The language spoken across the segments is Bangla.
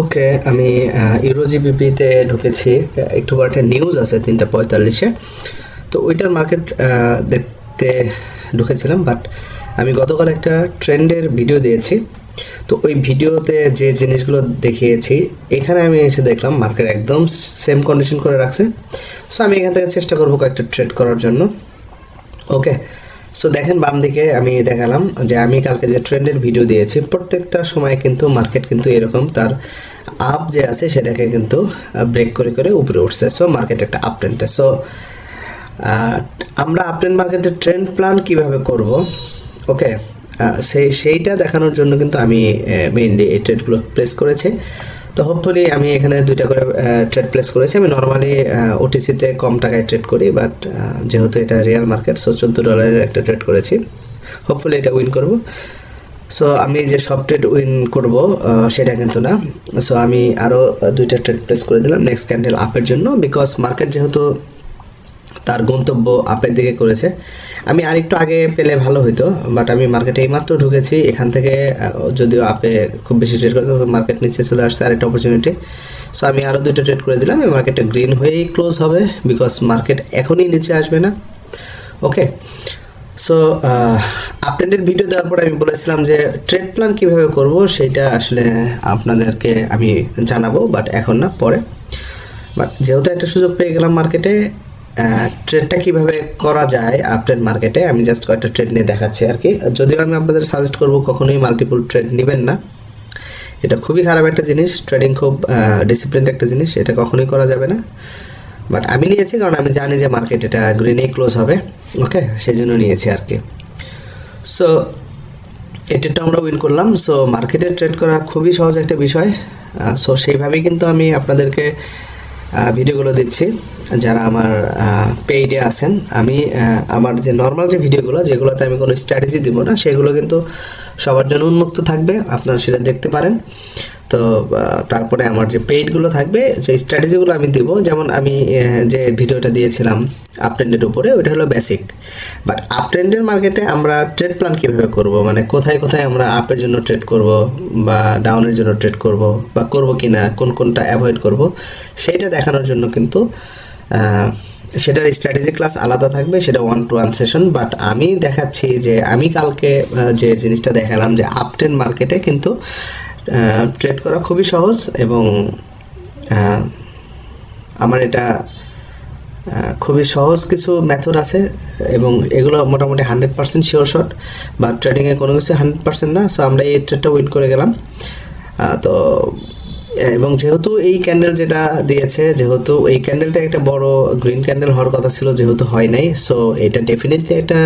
ওকে, আমি ইউরোজিবিপিতে ঢুকেছি। একটু একটা নিউজ আছে তিনটা পঁয়তাল্লিশে। তো ওইটার মার্কেট দেখতে ঢুকেছিলাম বাট আমি গতকাল একটা ট্রেন্ডের ভিডিও দিয়েছি। তো ওই ভিডিওতে যে জিনিসগুলো দেখিয়েছি, এখানে আমি এসে দেখলাম মার্কেট একদম সেম কন্ডিশন করে রাখছে। সো আমি এখান থেকে চেষ্টা করব কয়েকটা ট্রেড করার জন্য। ওকে সো দেখেন, বাম দিকে আমি দেখালাম যে আমি কালকে যে ট্রেন্ডের ভিডিও দিয়েছি, প্রত্যেকটা সময় কিন্তু মার্কেট কিন্তু এরকম তার আপ যে আছে, সেটাকে কিন্তু ব্রেক করে করে উপরে উঠছে। সো মার্কেট একটা আপ ট্রেন্ডে সো আমরা আপ ট্রেন্ড মার্কেটের ট্রেন্ড প্ল্যান কীভাবে করব? ওকে সেই সেইটা দেখানোর জন্য কিন্তু আমি মেইনলি এই ট্রেডগুলো প্লেস করেছি। তো হোপফুলি আমি এখানে দুইটা করে ট্রেড প্লেস করেছি। আমি নর্মালি ওটিসিতে কম টাকায় ট্রেড করি বাট যেহেতু এটা রিয়াল মার্কেট সো চোদ্দ ডলারের একটা ট্রেড করেছি। হোপফুলি এটা উইন করব। সো আমি যে সব ট্রেড উইন করব সেটা কিন্তু না। সো আমি আরও দুইটা ট্রেড প্লেস করে দিলাম নেক্সট ক্যান্ডেল আপের জন্য বিকজ মার্কেট যেহেতু তার গন্তব্য আপের দিকে করেছে। আমি আরেকটু আগে পেলে ভালো হতো বাট আমি মার্কেটে এইমাত্র ঢুকেছি, এখান থেকে যদিও আপে খুব বেশি ট্রেড করেছে মার্কেট নিচে চলে আসছে আরেকটা অপরচুনিটি সো আমি আরও দুটো ট্রেড করে দিলাম, এই মার্কেটটা গ্রিন হয়েই ক্লোজ হবে বিকজ মার্কেট এখনই নিচে আসবে না। ওকে সো আপডেটেড ভিডিও দেওয়ার পর আমি বলেছিলাম যে ট্রেড প্ল্যান কীভাবে করব, সেটা আসলে আপনাদেরকে আমি জানাব বাট এখন না, পরে। বাট যেহেতু একটা সুযোগ পেয়ে গেলাম মার্কেটে ট্রেডটা কীভাবে করা যায় আপট্রেড মার্কেটে আমি জাস্ট কয়েকটা ট্রেড নিয়ে দেখাচ্ছি আর কি। যদিও আমি আপনাদের সাজেস্ট করব কখনোই মাল্টিপুল ট্রেড নেবেন না। এটা খুবই খারাপ একটা জিনিস। ট্রেডিং খুব ডিসিপ্লিনড একটা জিনিস। এটা কখনোই করা যাবে না। বাট আমি নিয়েছি কারণ আমি জানি যে মার্কেট এটা গ্রিনেই ক্লোজ হবে। ওকে সেই জন্য নিয়েছি আর কি। সো এটা আমরা উইন করলাম। সো মার্কেটে ট্রেড করা খুবই সহজ একটা বিষয়। সো সেইভাবেই কিন্তু আমি আপনাদেরকে ভিডিওগুলো দিচ্ছি। যারা আমার পেইডে আছেন, আমি আমার যে নর্মাল যে ভিডিওগুলো, যেগুলোতে আমি কোনো স্ট্র্যাটেজি দিব না, সেগুলো কিন্তু সবার জন্য উন্মুক্ত থাকবে, আপনারা সেটা দেখতে পারেন। তো তারপরে আমার যে পেইডগুলো থাকবে, যে স্ট্র্যাটেজিগুলো আমি দিব, যেমন আমি যে ভিডিওটা দিয়েছিলাম আপট্রেন্ডের উপরে, ওইটা হলো বেসিক বাট আপট্রেন্ডের মার্কেটে আমরা ট্রেড প্ল্যান কীভাবে করব? মানে কোথায় কোথায় আমরা আপের জন্য ট্রেড করব, বা ডাউনের জন্য ট্রেড করব, বা করব কি না কোন কোনটা অ্যাভয়েড করব সেইটা দেখানোর জন্য কিন্তু সেটার স্ট্র্যাটেজি ক্লাস আলাদা থাকবে, সেটা one to one session but আমি দেখাচ্ছি যে, আমি কালকে যে জিনিসটা দেখালাম যে আপটেন মার্কেটে কিন্তু ট্রেড করা খুবই সহজ এবং আমার এটা খুবই সহজ কিছু মেথড আছে এবং এগুলো মোটামুটি হান্ড্রেড পার্সেন্ট শিওর শট বা ট্রেডিংয়ে কোনো কিছু হান্ড্রেড পার্সেন্ট না সো আমরা এই ট্রেডটা উইন করে গেলাম। তো এবং যেহেতু এই ক্যান্ডেল যেটা দিয়েছে, যেহেতু এই ক্যান্ডেলটা একটা বড় গ্রিন ক্যান্ডেল হওয়ার কথা ছিল, যেহেতু হয় নাই সো এটা ডেফিনেটলি একটা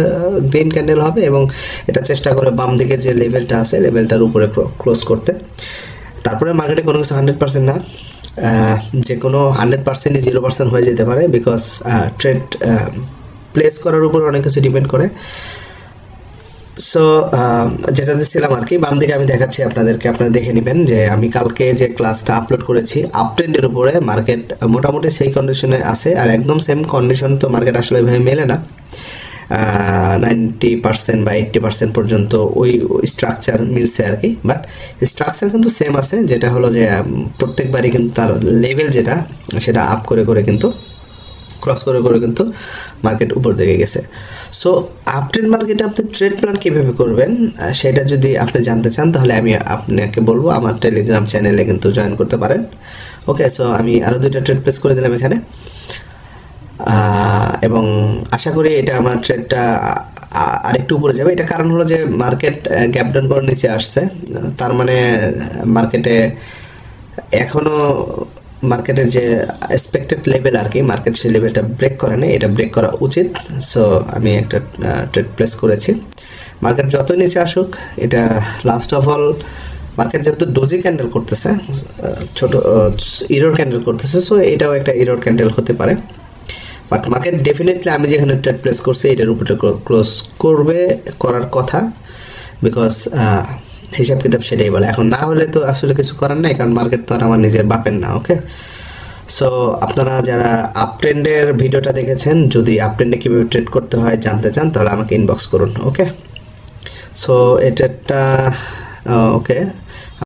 গ্রিন ক্যান্ডেল হবে এবং এটা চেষ্টা করে বাম দিকের যে লেভেলটা আছে লেভেলটার উপরে ক্লোজ করতে। তারপরে মার্কেটে কোনো কিছু হান্ড্রেড পার্সেন্ট না। যে কোনো হান্ড্রেড পার্সেন্টই জিরো পার্সেন্ট হয়ে যেতে পারে বিকজ ট্রেড প্লেস করার উপর অনেক কিছু ডিপেন্ড করে। সো যেটা দিচ্ছিলাম আর কি, বাম দিকে আমি দেখাচ্ছি আপনাদেরকে, আপনারা দেখে নেবেন যে আমি কালকে যে ক্লাসটা আপলোড করেছি আপট্রেন্ডের উপরে মার্কেট মোটামুটি সেই কন্ডিশনে আছে, আর একদম সেম কন্ডিশন তো মার্কেট আসলে এভাবে মেলে না। নাইনটি পার্সেন্ট বা এইট্টি পার্সেন্ট পর্যন্ত ওই স্ট্রাকচার মিলছে আর কি বাট স্ট্রাকচার কিন্তু সেম আছে, যেটা হলো যে প্রত্যেকবারই কিন্তু তার লেভেল যেটা, সেটা আপ করে করে কিন্তু ক্রস করে করে কিন্তু মার্কেট উপর দিকে গেছে। সো আপট্রেন্ড মার্কেটে আপনি ট্রেড প্ল্যান কীভাবে করবেন? সেটা যদি আপনি জানতে চান, তাহলে আমি আপনাকে বলব আমার টেলিগ্রাম চ্যানেলে কিন্তু জয়েন করতে পারেন। ওকে সো আমি আরও দুইটা ট্রেড প্লেস করে দিলাম এখানে। এবং আশা করি এটা আমার ট্রেডটা আরেকটু উপরে যাবে। এটা কারণ হলো যে মার্কেট গ্যাপ ডাউন করে নিচে আসছে। তার মানে মার্কেটে এখনও মার্কেটের যে এক্সপেক্টেড লেভেল আর কি, মার্কেট সেই লেভেলটা ব্রেক করে না এটা ব্রেক করা উচিত। সো আমি একটা ট্রেড প্লেস করেছি। মার্কেট যতই নিচে আসুক, এটা লাস্ট অফ অল মার্কেট যেহেতু ডোজি ক্যান্ডেল করতেছে ছোট ইরোর ক্যান্ডেল করতেছে সো এটাও একটা ইরোর ক্যান্ডেল হতে পারে। বাট মার্কেট ডেফিনেটলি আমি যেখানে ট্রেড প্লেস করছি, এটার উপরে ক্লোজ করবে, করার কথা। বিকজ হিসাব কিতাব সেটাই বলে। এখন না হলে তো আসলে কিছু করার নাই, কারণ মার্কেট তো আর আমার নিজের বাপের না ওকে সো আপনারা যারা আপট্রেন্ডের ভিডিওটা দেখেছেন, যদি আপট্রেন্ডে কীভাবে ট্রেড করতে হয়, জানতে চান, তাহলে আমাকে ইনবক্স করুন ওকে সো এটা একটা ওকে